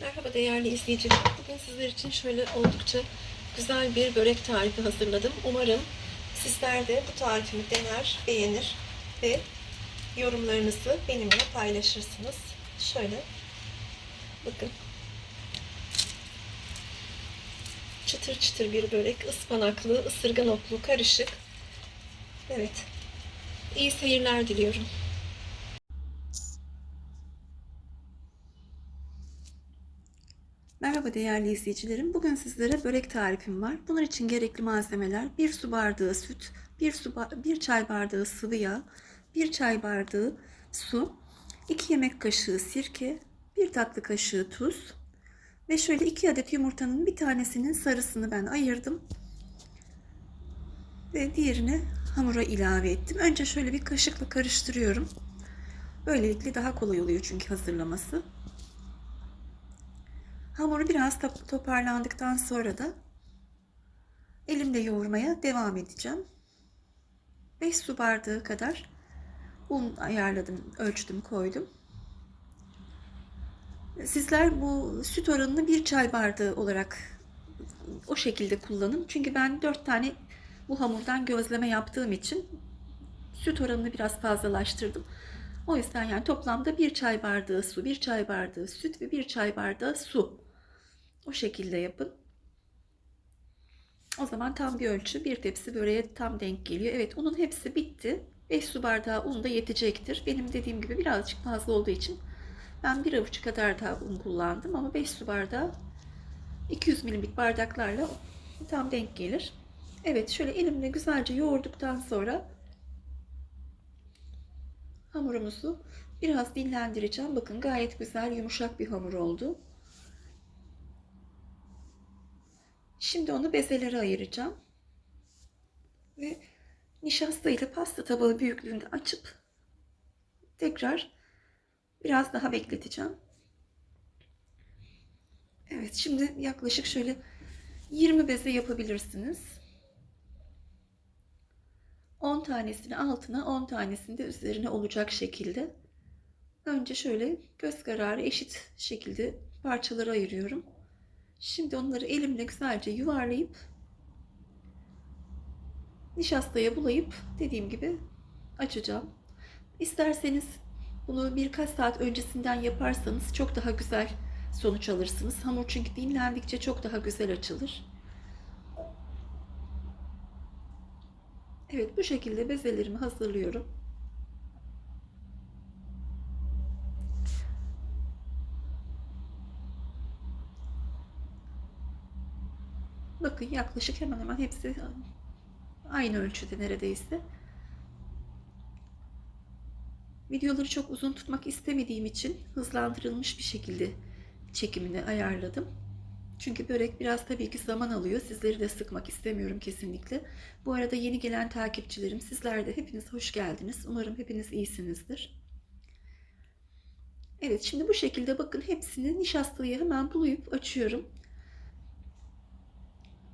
Merhaba değerli izleyiciler. Bugün sizler için şöyle oldukça güzel bir börek tarifi hazırladım. Umarım sizler de bu tarifimi dener, beğenir ve yorumlarınızı benimle paylaşırsınız. Şöyle bakın. Çıtır çıtır bir börek, ıspanaklı, ısırgan otlu, karışık. Evet. İyi seyirler diliyorum. Merhaba değerli izleyicilerim. Bugün sizlere börek tarifim var. Bunun için gerekli malzemeler 1 su bardağı süt, 1 su 1 çay bardağı sıvı yağ, 1 çay bardağı su, 2 yemek kaşığı sirke, 1 tatlı kaşığı tuz ve şöyle 2 adet yumurtanın bir tanesinin sarısını ben ayırdım. Ve diğerini hamura ilave ettim. Önce şöyle bir kaşıkla karıştırıyorum. Böylelikle daha kolay oluyor çünkü hazırlaması. Hamuru biraz toparlandıktan sonra da elimle yoğurmaya devam edeceğim. 5 su bardağı kadar un ayarladım, ölçtüm, koydum. Sizler bu süt oranını bir çay bardağı olarak o şekilde kullanın. Çünkü ben 4 tane bu hamurdan gözleme yaptığım için süt oranını biraz fazlalaştırdım. O yüzden yani toplamda bir çay bardağı su, bir çay bardağı süt ve bir çay bardağı su. O şekilde yapın. O zaman tam bir ölçü bir tepsi böreğe tam denk geliyor. Evet unun hepsi bitti. 5 su bardağı un da yetecektir. Benim dediğim gibi birazcık fazla olduğu için ben bir avuç kadar daha un kullandım ama 5 su bardağı 200 milimlik bardaklarla tam denk gelir. Evet şöyle elimle güzelce yoğurduktan sonra hamurumuzu biraz dinlendireceğim. Bakın gayet güzel yumuşak bir hamur oldu. Şimdi onu bezelere ayıracağım. Ve nişasta ile pasta tabağı büyüklüğünde açıp tekrar biraz daha bekleteceğim. Evet şimdi yaklaşık şöyle 20 beze yapabilirsiniz. 10 tanesini altına 10 tanesini de üzerine olacak şekilde. Önce şöyle göz kararı eşit şekilde parçalara ayırıyorum. Şimdi onları elimle güzelce yuvarlayıp nişastaya bulayıp dediğim gibi açacağım. İsterseniz bunu birkaç saat öncesinden yaparsanız çok daha güzel sonuç alırsınız. Hamur çünkü dinlendikçe çok daha güzel açılır. Evet bu şekilde bezelerimi hazırlıyorum. Bakın yaklaşık hemen hemen hepsi aynı ölçüde neredeyse. Videoları çok uzun tutmak istemediğim için hızlandırılmış bir şekilde çekimini ayarladım. Çünkü börek biraz tabii ki zaman alıyor. Sizleri de sıkmak istemiyorum kesinlikle. Bu arada yeni gelen takipçilerim, sizler de hepiniz hoş geldiniz. Umarım hepiniz iyisinizdir. Evet, şimdi bu şekilde bakın hepsini nişastayı hemen bulayıp açıyorum.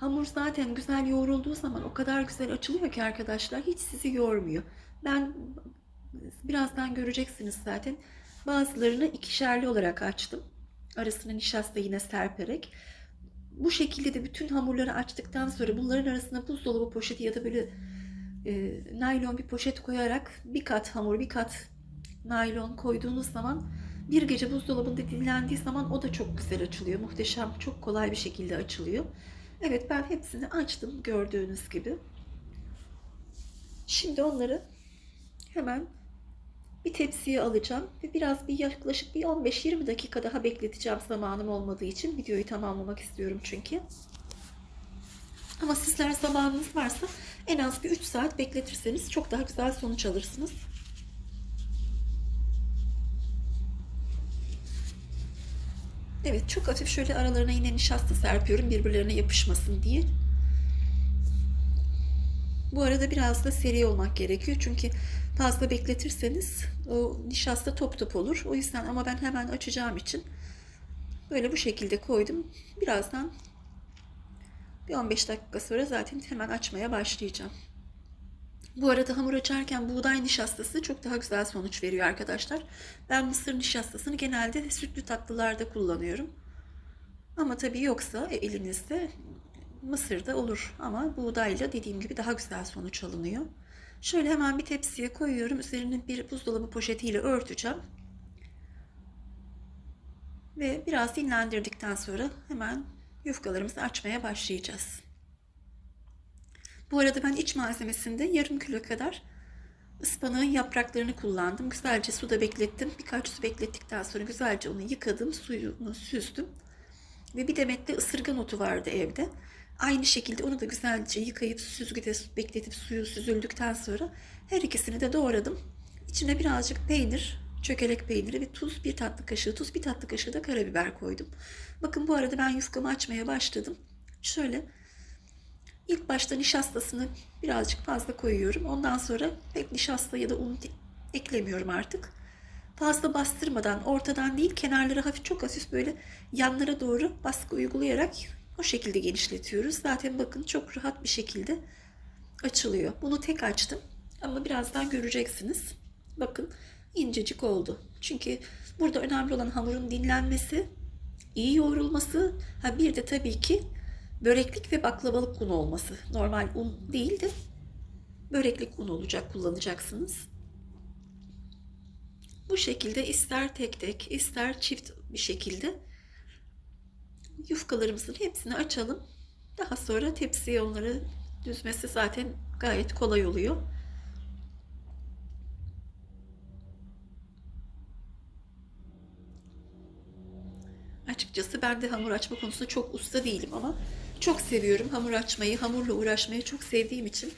Hamur zaten güzel yoğrulduğu zaman o kadar güzel açılıyor ki arkadaşlar hiç sizi yormuyor. Ben birazdan göreceksiniz zaten. Bazılarını ikişerli olarak açtım. Arasına nişasta yine serperek. Bu şekilde de bütün hamurları açtıktan sonra bunların arasına buzdolabı poşeti ya da böyle e, naylon bir poşet koyarak bir kat hamur bir kat naylon koyduğunuz zaman bir gece buzdolabında dinlendiği zaman o da çok güzel açılıyor. Muhteşem, çok kolay bir şekilde açılıyor. Evet ben hepsini açtım gördüğünüz gibi. Şimdi onları hemen bir tepsiye alacağım ve biraz bir yaklaşık bir 15-20 dakika daha bekleteceğim zamanım olmadığı için videoyu tamamlamak istiyorum çünkü. Ama sizler zamanınız varsa en az bir 3 saat bekletirseniz çok daha güzel sonuç alırsınız. Evet çok hafif şöyle aralarına yine nişasta serpiyorum birbirlerine yapışmasın diye. Bu arada biraz da seri olmak gerekiyor çünkü fazla bekletirseniz o nişasta top top olur. O yüzden ama ben hemen açacağım için böyle bu şekilde koydum. Birazdan bir 15 dakika sonra zaten hemen açmaya başlayacağım. Bu arada hamur açarken buğday nişastası çok daha güzel sonuç veriyor arkadaşlar. Ben mısır nişastasını genelde sütlü tatlılarda kullanıyorum. Ama tabii yoksa e, elinizde mısır da olur ama buğdayla dediğim gibi daha güzel sonuç alınıyor. Şöyle hemen bir tepsiye koyuyorum. Üzerini bir buzdolabı poşetiyle örteceğim. Ve biraz dinlendirdikten sonra hemen yufkalarımızı açmaya başlayacağız. Bu arada ben iç malzemesinde yarım kilo kadar ıspanağın yapraklarını kullandım. Güzelce suda beklettim. Birkaç su beklettikten sonra güzelce onu yıkadım. Suyunu süzdüm. Ve bir demet de ısırgan otu vardı evde. Aynı şekilde onu da güzelce yıkayıp süzgüde bekletip suyu süzüldükten sonra her ikisini de doğradım. İçine birazcık peynir, çökelek peyniri ve tuz, bir tatlı kaşığı tuz, bir tatlı kaşığı da karabiber koydum. Bakın bu arada ben yufkamı açmaya başladım. Şöyle ilk başta nişastasını birazcık fazla koyuyorum. Ondan sonra pek nişasta ya da un eklemiyorum artık. Fazla bastırmadan, ortadan değil kenarları hafif çok hafif böyle yanlara doğru baskı uygulayarak o şekilde genişletiyoruz. Zaten bakın çok rahat bir şekilde açılıyor. Bunu tek açtım ama birazdan göreceksiniz. Bakın incecik oldu. Çünkü burada önemli olan hamurun dinlenmesi, iyi yoğrulması, ha bir de tabii ki böreklik ve baklavalık un olması. Normal un değil de böreklik un olacak kullanacaksınız. Bu şekilde ister tek tek ister çift bir şekilde yufkalarımızın hepsini açalım. Daha sonra tepsiye onları düzmesi zaten gayet kolay oluyor. Açıkçası ben de hamur açma konusunda çok usta değilim ama çok seviyorum hamur açmayı, hamurla uğraşmayı çok sevdiğim için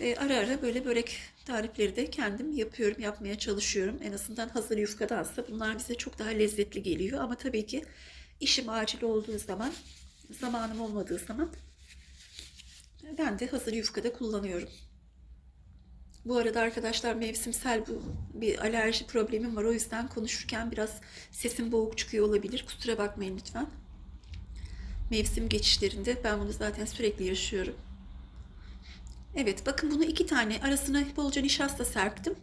e, ara ara böyle börek tarifleri de kendim yapıyorum, yapmaya çalışıyorum. En azından hazır yufkadansa bunlar bize çok daha lezzetli geliyor. Ama tabii ki işim acil olduğu zaman, zamanım olmadığı zaman ben de hazır yufkada kullanıyorum. Bu arada arkadaşlar mevsimsel bu bir alerji problemim var. O yüzden konuşurken biraz sesim boğuk çıkıyor olabilir. Kusura bakmayın lütfen. Mevsim geçişlerinde ben bunu zaten sürekli yaşıyorum. Evet bakın bunu iki tane arasına bolca nişasta serptim.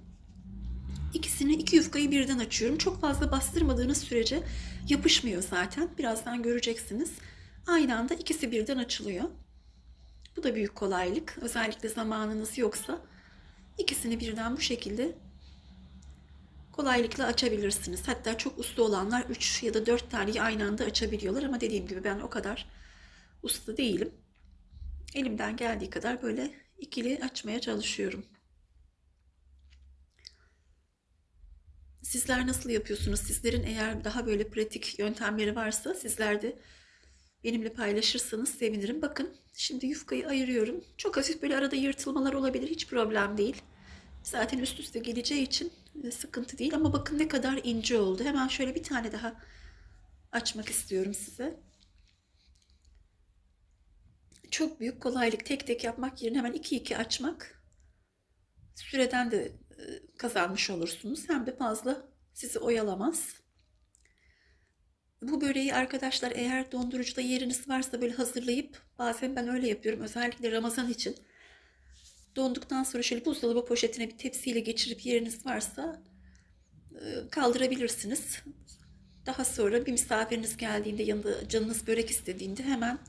İkisini iki yufkayı birden açıyorum. Çok fazla bastırmadığınız sürece yapışmıyor zaten. Birazdan göreceksiniz. Aynı anda ikisi birden açılıyor. Bu da büyük kolaylık. Özellikle zamanınız yoksa ikisini birden bu şekilde kolaylıkla açabilirsiniz. Hatta çok usta olanlar 3 ya da 4 taneyi aynı anda açabiliyorlar ama dediğim gibi ben o kadar usta değilim. Elimden geldiği kadar böyle ikili açmaya çalışıyorum. Sizler nasıl yapıyorsunuz? Sizlerin eğer daha böyle pratik yöntemleri varsa sizler de benimle paylaşırsanız sevinirim. Bakın şimdi yufkayı ayırıyorum. Çok hafif böyle arada yırtılmalar olabilir. Hiç problem değil. Zaten üst üste geleceği için e, sıkıntı değil. Ama bakın ne kadar ince oldu. Hemen şöyle bir tane daha açmak istiyorum size çok büyük kolaylık. Tek tek yapmak yerine hemen iki iki açmak süreden de e, kazanmış olursunuz. Hem de fazla sizi oyalamaz. Bu böreği arkadaşlar eğer dondurucuda yeriniz varsa böyle hazırlayıp bazen ben öyle yapıyorum özellikle Ramazan için. Donduktan sonra şöyle buzdolabı poşetine bir tepsiyle geçirip yeriniz varsa e, kaldırabilirsiniz. Daha sonra bir misafiriniz geldiğinde yanında canınız börek istediğinde hemen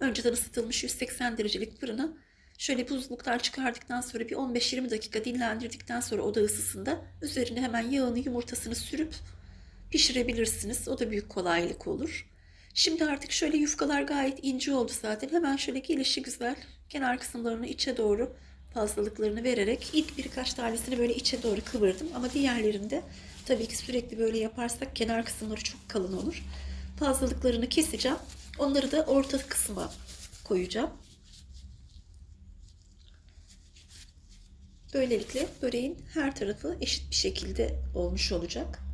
önceden ısıtılmış 180 derecelik fırına şöyle buzluktan çıkardıktan sonra bir 15-20 dakika dinlendirdikten sonra oda ısısında üzerine hemen yağını yumurtasını sürüp pişirebilirsiniz. O da büyük kolaylık olur. Şimdi artık şöyle yufkalar gayet ince oldu zaten. Hemen şöyle gelişi güzel kenar kısımlarını içe doğru fazlalıklarını vererek ilk birkaç tanesini böyle içe doğru kıvırdım. Ama diğerlerinde tabii ki sürekli böyle yaparsak kenar kısımları çok kalın olur. Fazlalıklarını keseceğim. Onları da orta kısma koyacağım. Böylelikle böreğin her tarafı eşit bir şekilde olmuş olacak.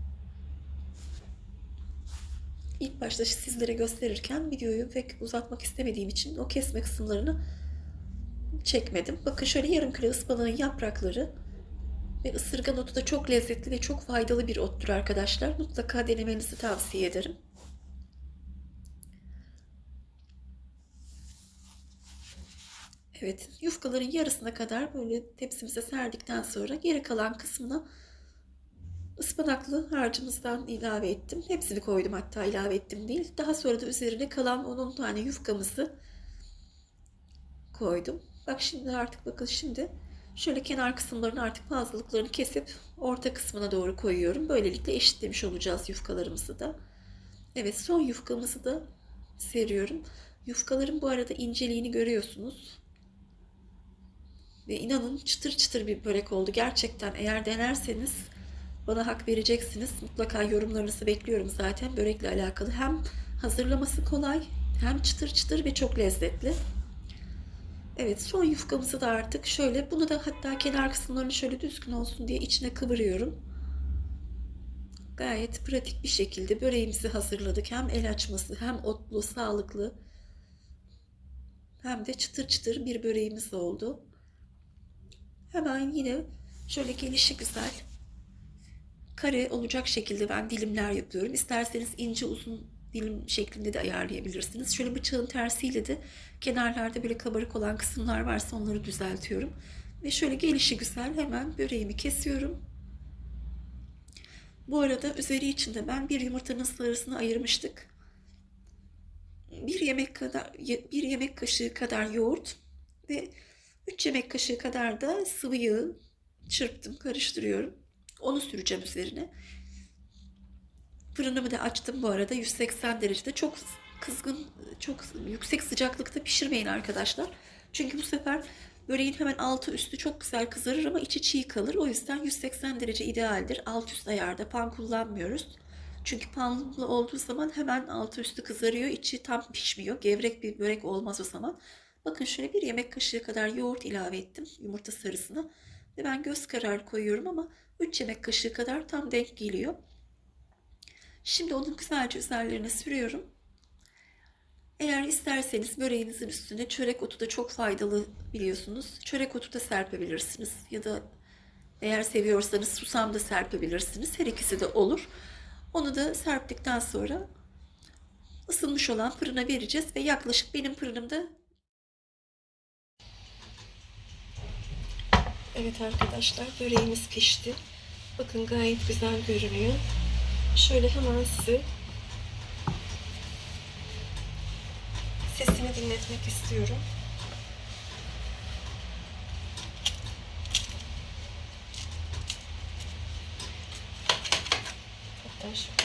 İlk başta sizlere gösterirken videoyu pek uzatmak istemediğim için o kesme kısımlarını çekmedim. Bakın şöyle yarım kilo ıspanağın yaprakları ve ısırgan otu da çok lezzetli ve çok faydalı bir ottur arkadaşlar. Mutlaka denemenizi tavsiye ederim. Evet yufkaların yarısına kadar böyle tepsimize serdikten sonra geri kalan kısmına ıspanaklı harcımızdan ilave ettim. Hepsini koydum hatta ilave ettim değil. Daha sonra da üzerine kalan 10 tane yufkamızı koydum. Bak şimdi artık bakın şimdi şöyle kenar kısımlarını artık fazlalıklarını kesip orta kısmına doğru koyuyorum. Böylelikle eşitlemiş olacağız yufkalarımızı da. Evet son yufkamızı da seriyorum. Yufkaların bu arada inceliğini görüyorsunuz. Ve inanın çıtır çıtır bir börek oldu. Gerçekten eğer denerseniz bana hak vereceksiniz. Mutlaka yorumlarınızı bekliyorum zaten börekle alakalı. Hem hazırlaması kolay hem çıtır çıtır ve çok lezzetli. Evet son yufkamızı da artık şöyle bunu da hatta kenar kısımlarını şöyle düzgün olsun diye içine kıvırıyorum. Gayet pratik bir şekilde böreğimizi hazırladık. Hem el açması hem otlu, sağlıklı hem de çıtır çıtır bir böreğimiz oldu. Hemen yine şöyle gelişi güzel kare olacak şekilde ben dilimler yapıyorum. İsterseniz ince uzun dilim şeklinde de ayarlayabilirsiniz. Şöyle bıçağın tersiyle de kenarlarda böyle kabarık olan kısımlar varsa onları düzeltiyorum. Ve şöyle gelişi güzel hemen böreğimi kesiyorum. Bu arada üzeri içinde ben bir yumurtanın sarısını ayırmıştık. Bir yemek kadar bir yemek kaşığı kadar yoğurt ve 3 yemek kaşığı kadar da sıvı yağı çırptım, karıştırıyorum. Onu süreceğim üzerine. Fırınımı da açtım bu arada 180 derecede. Çok kızgın, çok yüksek sıcaklıkta pişirmeyin arkadaşlar. Çünkü bu sefer böreğin hemen altı üstü çok güzel kızarır ama içi çiğ kalır. O yüzden 180 derece idealdir. Alt üst ayarda pan kullanmıyoruz. Çünkü panlı olduğu zaman hemen altı üstü kızarıyor. içi tam pişmiyor. Gevrek bir börek olmaz o zaman. Bakın şöyle bir yemek kaşığı kadar yoğurt ilave ettim yumurta sarısına. Ve ben göz kararı koyuyorum ama 3 yemek kaşığı kadar tam denk geliyor. Şimdi onu güzelce üzerlerine sürüyorum. Eğer isterseniz böreğinizin üstüne çörek otu da çok faydalı biliyorsunuz. Çörek otu da serpebilirsiniz. Ya da eğer seviyorsanız susam da serpebilirsiniz. Her ikisi de olur. Onu da serptikten sonra ısınmış olan fırına vereceğiz ve yaklaşık benim fırınımda Evet arkadaşlar böreğimiz pişti. Bakın gayet güzel görünüyor. Şöyle hemen size sesini dinletmek istiyorum. Hatta şöyle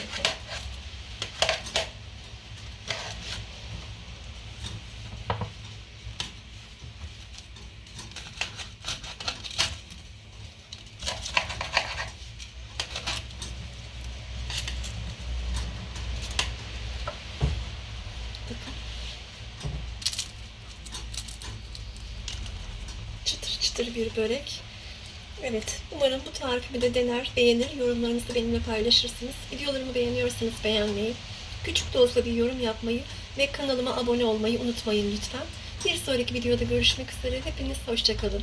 Bakın. Çıtır bir börek. Evet, umarım bu tarifimi de dener, beğenir, yorumlarınızı benimle paylaşırsınız. Videolarımı beğeniyorsanız beğenmeyi, küçük de olsa bir yorum yapmayı ve kanalıma abone olmayı unutmayın lütfen. Bir sonraki videoda görüşmek üzere. Hepiniz hoşçakalın.